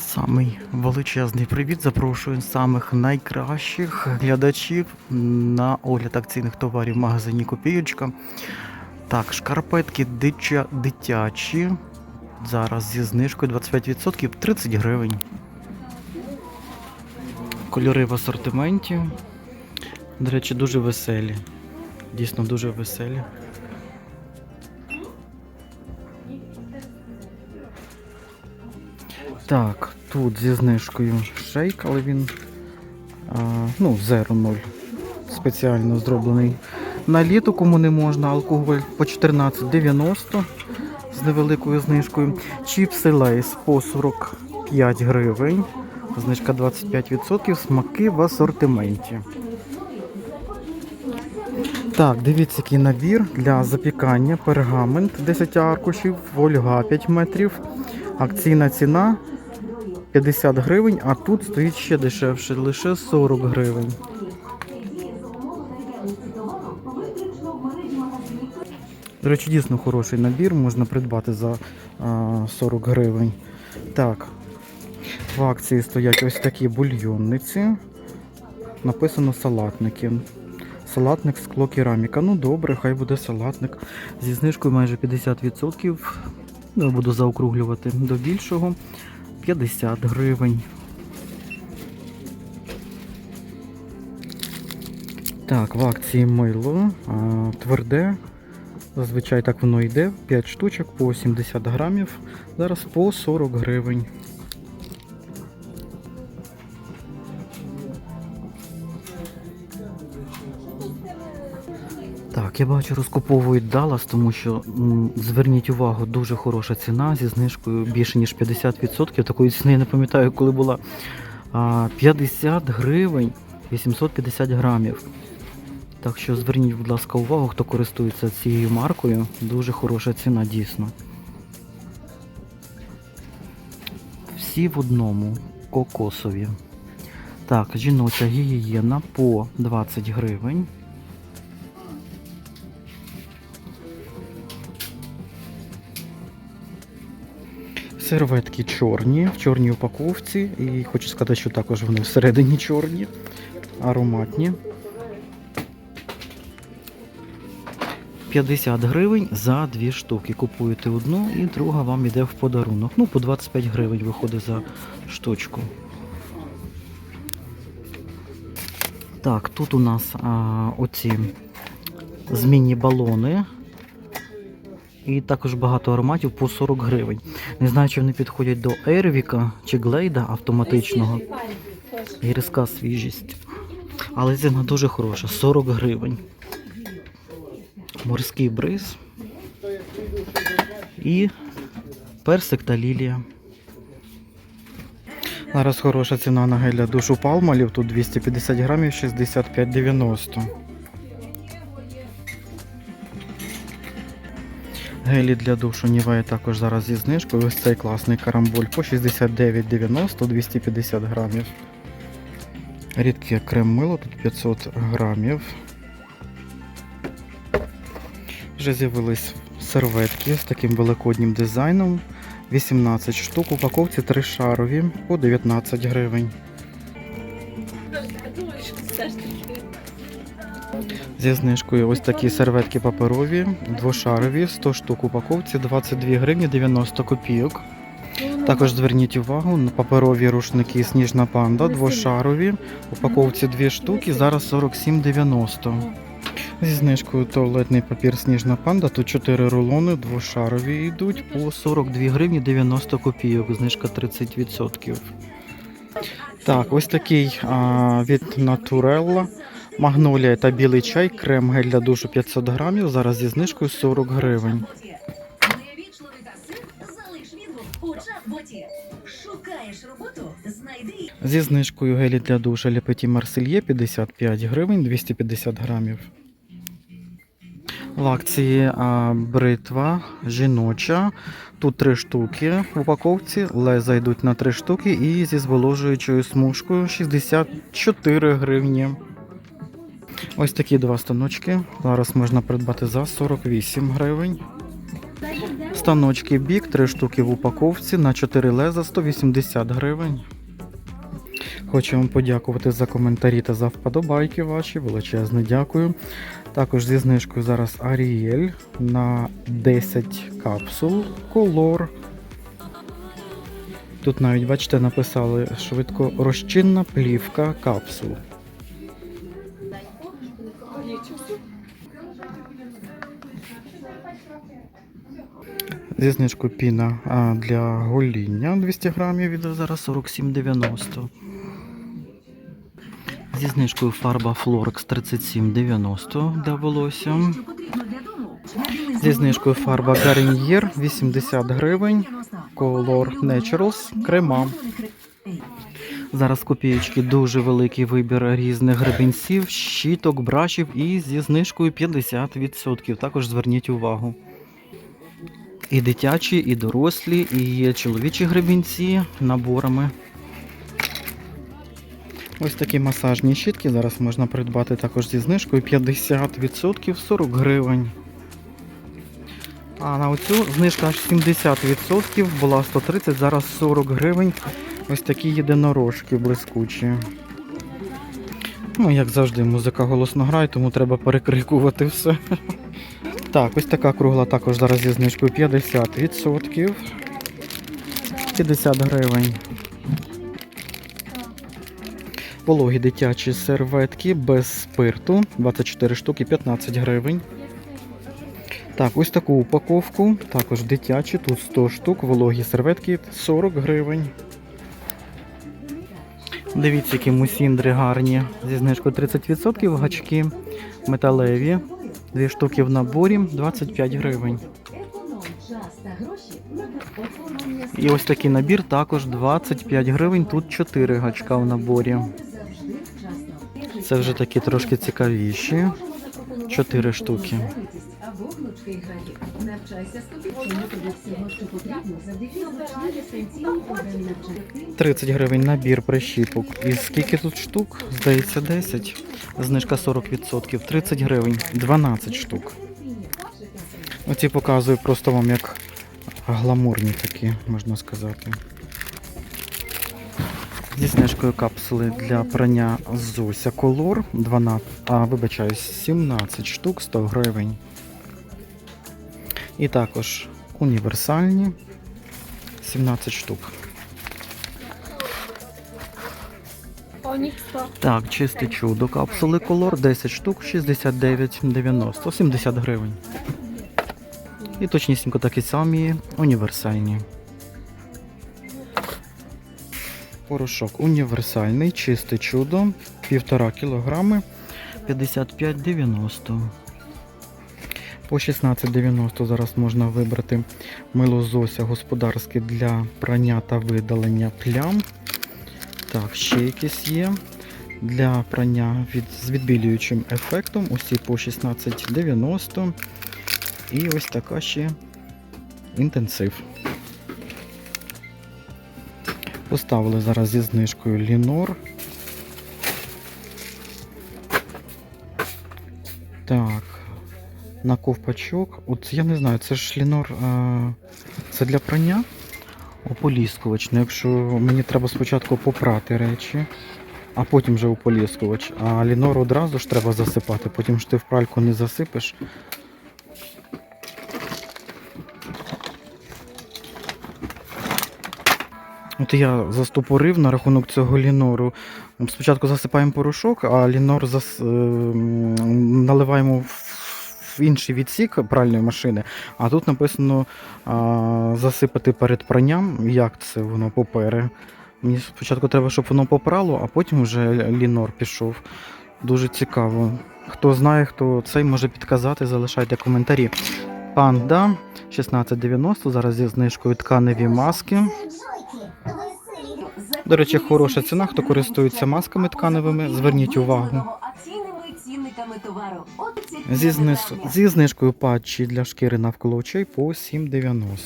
Самий величезний привіт. Запрошую самих найкращих глядачів на огляд акційних товарів в магазині Копієчка. Так, шкарпетки дитя, дитячі. Зараз зі знижкою 25% 30 гривень. Кольори в асортименті. До речі, дуже веселі. Дійсно дуже веселі. Так, тут зі знижкою шейк, але він а, ну, 0,0 спеціально зроблений. На літо, кому не можна, алкоголь по 14,90 з невеликою знижкою. Чіпси лейс по 45 гривень. Знижка 25%, смаки в асортименті. Так, дивіться, який набір для запікання. Пергамент 10 аркушів, вольга 5 метрів. Акційна ціна 50 гривень, а тут стоїть ще дешевше, лише 40 гривень. До речі, дійсно хороший набір, можна придбати за 40 гривень. Так, в акції стоять ось такі бульйонниці. Написано салатники. Салатник скло кераміка. Ну добре, хай буде салатник. Зі знижкою майже 50%. Буду заокруглювати до більшого. 50 гривень. Так, в акції мило а, тверде. Зазвичай так воно йде. 5 штучок по 70 грамів. Зараз по 40 гривень. Я бачу, розкуповують Даллас, тому що зверніть увагу, дуже хороша ціна зі знижкою більше ніж 50%. Такої ціни я не пам'ятаю, коли була а, 50 гривень 850 грамів. Так що зверніть, будь ласка, увагу, хто користується цією маркою. Дуже хороша ціна, дійсно. Всі в одному кокосові. Так, жіноча гігієна по 20 гривень. Серветки чорні, в чорній упаковці. І хочу сказати, що також вони всередині чорні, ароматні. 50 гривень за дві штуки. Купуєте одну і друга вам йде в подарунок. Ну, по 25 гривень виходить за штучку. Так, тут у нас а, оці змінні балони. І також багато ароматів по 40 гривень. Не знаю, чи вони підходять до Ервіка чи Глейда автоматичного. Гірська свіжість. Але ціна дуже хороша 40 гривень. Морський бриз. І персик та лілія. Зараз хороша ціна на гель для душу палмалів. Тут 250 грамів 65,90. Гелі для душу Нівея також зараз зі знижкою. Ось цей класний карамболь по 69,90 250 грамів. Рідке крем мило тут 500 грамів. Вже з'явились серветки з таким великоднім дизайном. 18 штук, упаковці 3 шарові по 19 гривень. Зі знижкою ось такі серветки паперові, двошарові, 100 штук упаковці, 22 гривні 90 копійок. Також зверніть увагу на паперові рушники Сніжна панда, двошарові, упаковці 2 штуки, зараз 47,90. Зі знижкою туалетний папір Сніжна панда, тут 4 рулони, двошарові йдуть по 42 гривні 90 копійок, знижка 30%. Так, ось такий а, від Naturella. Магнолія та білий чай, крем гель для душу 500 грамів, зараз зі знижкою 40 гривень. Зі знижкою гелі для душа Лепеті Марсельє 55 гривень 250 грамів. В акції а, бритва жіноча. Тут три штуки в упаковці, леза йдуть на три штуки і зі зволожуючою смужкою 64 гривні. Ось такі два станочки. Зараз можна придбати за 48 гривень. Станочки бік, 3 штуки в упаковці на 4 леза 180 гривень. Хочу вам подякувати за коментарі та за вподобайки ваші. Величезне дякую. Також зі знижкою зараз Аріель на 10 капсул колор. Тут навіть, бачите, написали швидко розчинна плівка капсул. Зі знижкою піна для гоління 200 грамів іде зараз 47,90. Зі знижкою фарба Флорекс 37,90 для волосся. Зі знижкою фарба Garnier 80 гривень. Color Naturals крема. Зараз копієчки дуже великий вибір різних гребінців, щіток, брашів і зі знижкою 50%. Також зверніть увагу. І дитячі, і дорослі, і чоловічі гребінці наборами. Ось такі масажні щітки зараз можна придбати також зі знижкою 50% 40 гривень. А на оцю знижка аж 70%, була 130, зараз 40 гривень. Ось такі єдинорожки блискучі. Ну, як завжди, музика голосно грає, тому треба перекрикувати все. Так, ось така кругла також зараз зі знижкою 50%. 50 гривень. Вологі дитячі серветки без спирту. 24 штуки, 15 гривень. Так, ось таку упаковку. Також дитячі, тут 100 штук, вологі серветки 40 гривень. Дивіться, які мусіндри гарні. Зі знижкою 30% гачки металеві. Дві штуки в наборі 25 гривень. І ось такий набір також 25 гривень. Тут 4 гачка в наборі. Це вже такі трошки цікавіші. Чотири штуки. 30 гривень набір прищіпок. І скільки тут штук? Здається, 10. Знижка 40%. 30 гривень, 12 штук. Оці показую просто вам як гламурні такі, можна сказати. Зі знижкою капсули для прання Зося Колор 12, а вибачаюсь, 17 штук 100 гривень. І також універсальні 17 штук. Так, чисте чудо. Капсули колор 10 штук, 69,90, 70 гривень. І точнісінько такі самі універсальні. Порошок універсальний, чисте чудо, 1,5 кілограми, 55,90. По 16,90 зараз можна вибрати мило Зося господарське для прання та видалення плям. Так, ще якісь є. Для прання від, з відбілюючим ефектом. Усі по 16,90. І ось така ще інтенсив. Поставили зараз зі знижкою Лінор. Так. На ковпачок. От я не знаю, це ж Лінор. А, це для прання? Ополіскувач. Ну, якщо мені треба спочатку попрати речі, а потім вже ополіскувач. А лінор одразу ж треба засипати, потім ж ти в пральку не засипеш. От я застопорив на рахунок цього лінору. Спочатку засипаємо порошок, а лінор зас... е, наливаємо в інший відсік пральної машини. А тут написано а, засипати перед пранням. Як це воно попере? Мені спочатку треба, щоб воно попрало, а потім вже лінор пішов. Дуже цікаво. Хто знає, хто цей може підказати, залишайте коментарі. Панда 1690, зараз зі знижкою тканеві маски. До речі, хороша ціна, хто користується масками тканевими, зверніть увагу. Акційними товару. Зі, товарня. зі знижкою патчі для шкіри навколо очей по 7,90.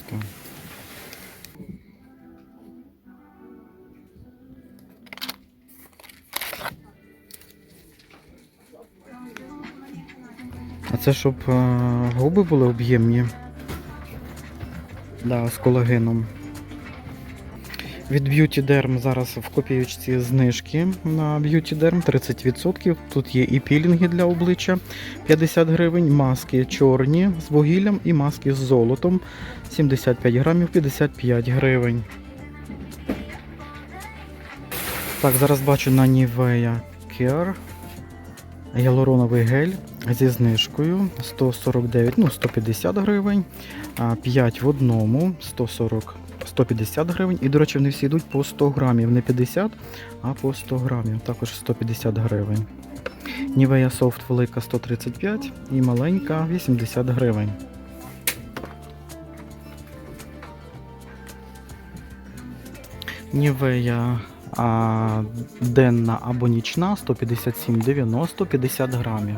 А це щоб е, губи були об'ємні. да, з колагеном. Від Beauty Derm зараз в копіючці знижки на Beauty Derm 30%. Тут є і пілінги для обличчя 50 гривень, маски чорні з вугіллям і маски з золотом 75 грамів 55 гривень. Так, зараз бачу на Nivea Care гіалуроновий гель зі знижкою 149, ну 150 гривень, 5 в одному 140 150 гривень. І, до речі, вони всі йдуть по 100 грамів, не 50, а по 100 грамів, також 150 гривень. Nivea Soft велика 135 і маленька 80 гривень. Нівея денна або нічна 157,90 50 грамів.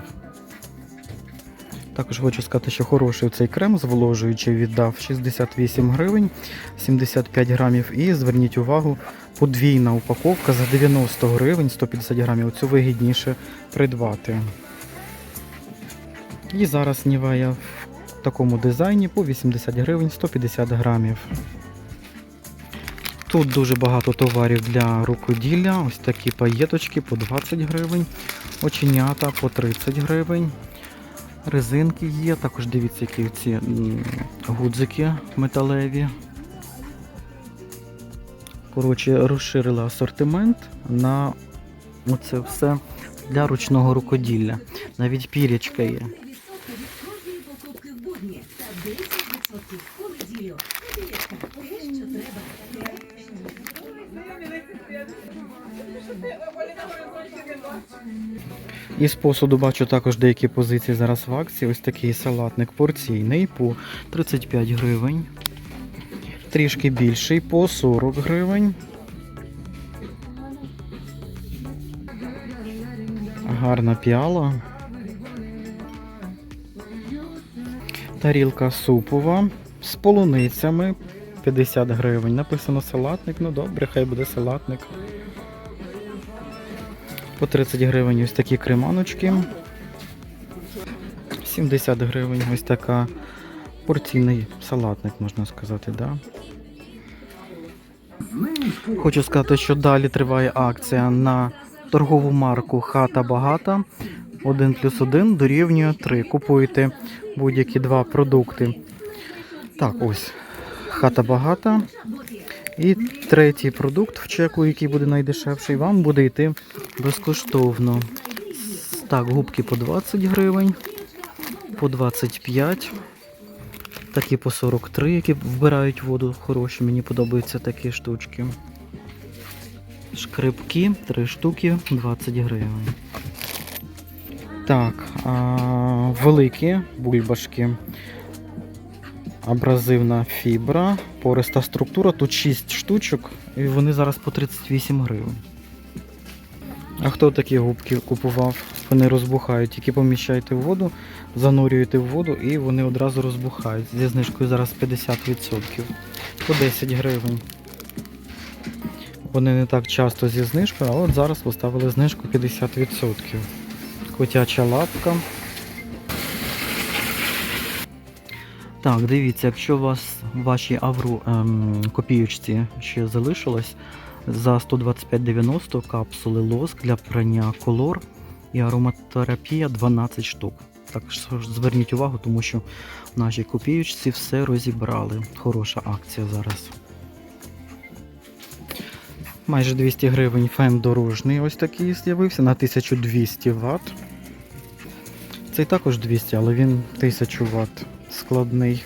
Також хочу сказати, що хороший цей крем зволожуючий віддав 68 гривень 75 грамів. І зверніть увагу, подвійна упаковка за 90 гривень 150 грамів. Цю вигідніше придбати. І зараз Нівея в такому дизайні по 80 гривень 150 грамів. Тут дуже багато товарів для рукоділля. Ось такі паєточки по 20 гривень, оченята по 30 гривень. Резинки є, також дивіться, які ці гудзики металеві. Коротше, розширили асортимент на оце все для ручного рукоділля. Навіть пірячка є. Із посуду бачу також деякі позиції зараз в акції. Ось такий салатник порційний по 35 гривень. Трішки більший по 40 гривень. Гарна піала. Тарілка супова з полуницями 50 гривень. Написано салатник. Ну добре, хай буде салатник. По 30 гривень ось такі креманочки. 70 гривень ось така порційний салатник, можна сказати, да? Хочу сказати, що далі триває акція на торгову марку Хата Багата. 1 плюс 1 дорівнює 3. Купуєте будь-які два продукти. Так, ось. Хата багата. І третій продукт в чеку, який буде найдешевший, вам буде йти безкоштовно. Так, губки по 20 гривень, по 25, такі по 43, які вбирають воду хороші. Мені подобаються такі штучки. Шкрипки 3 штуки 20 гривень. Так, а, великі бульбашки. Абразивна фібра, пориста структура. Тут 6 штучок, і вони зараз по 38 гривень. А хто такі губки купував? Вони розбухають, тільки поміщаєте в воду, занурюєте в воду і вони одразу розбухають. Зі знижкою зараз 50%. По 10 гривень. Вони не так часто зі знижкою, а от зараз поставили знижку 50%. Котяча лапка. Так, дивіться, якщо у вас в вашій авру ем, копіючці ще залишилось, за 125,90 капсули лоск для прання колор і ароматерапія 12 штук. Так що зверніть увагу, тому що в нашій копіючці все розібрали. Хороша акція зараз. Майже 200 гривень фен дорожний ось такий з'явився на 1200 Вт. Цей також 200, але він 1000 Вт складний.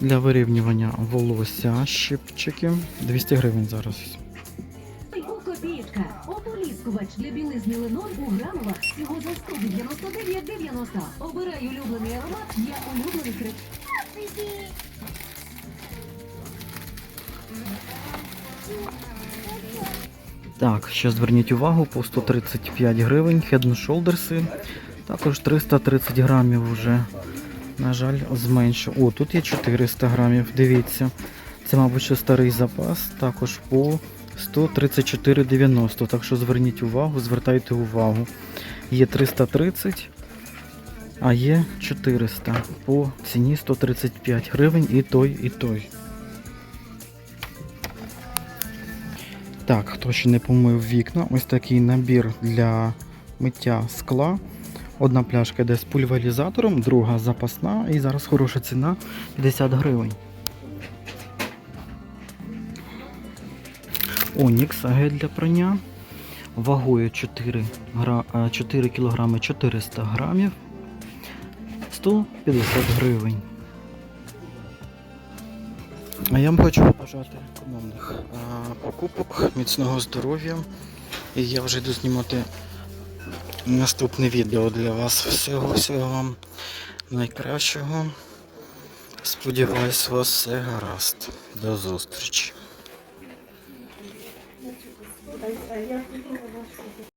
Для вирівнювання волосся щипчики. 200 гривень зараз. Копієчка. Ополіскувач для білизни Ленор у грамова. Його за 199,90. Обирай улюблений аромат. Я улюблений крик. Так, ще зверніть увагу по 135 гривень Head Shoulders. Також 330 грамів вже. На жаль, зменшив. О, тут є 400 грамів. Дивіться. Це, мабуть, ще старий запас. Також по 134,90. Так що зверніть увагу, звертайте увагу. Є 330 А є 400 по ціні 135 гривень і той, і той. Так, хто ще не помив вікна, ось такий набір для миття скла. Одна пляшка йде з пульверізатором, друга запасна і зараз хороша ціна 50 гривень. Онікс гель для прання. Вагою 4, гра... е, 4 кг 400 грамів. 150 гривень. А я вам хочу побажати економних покупок, міцного здоров'я. І я вже йду знімати наступне відео для вас. Всього всього вам найкращого. Сподіваюсь, у вас все гаразд. До зустрічі.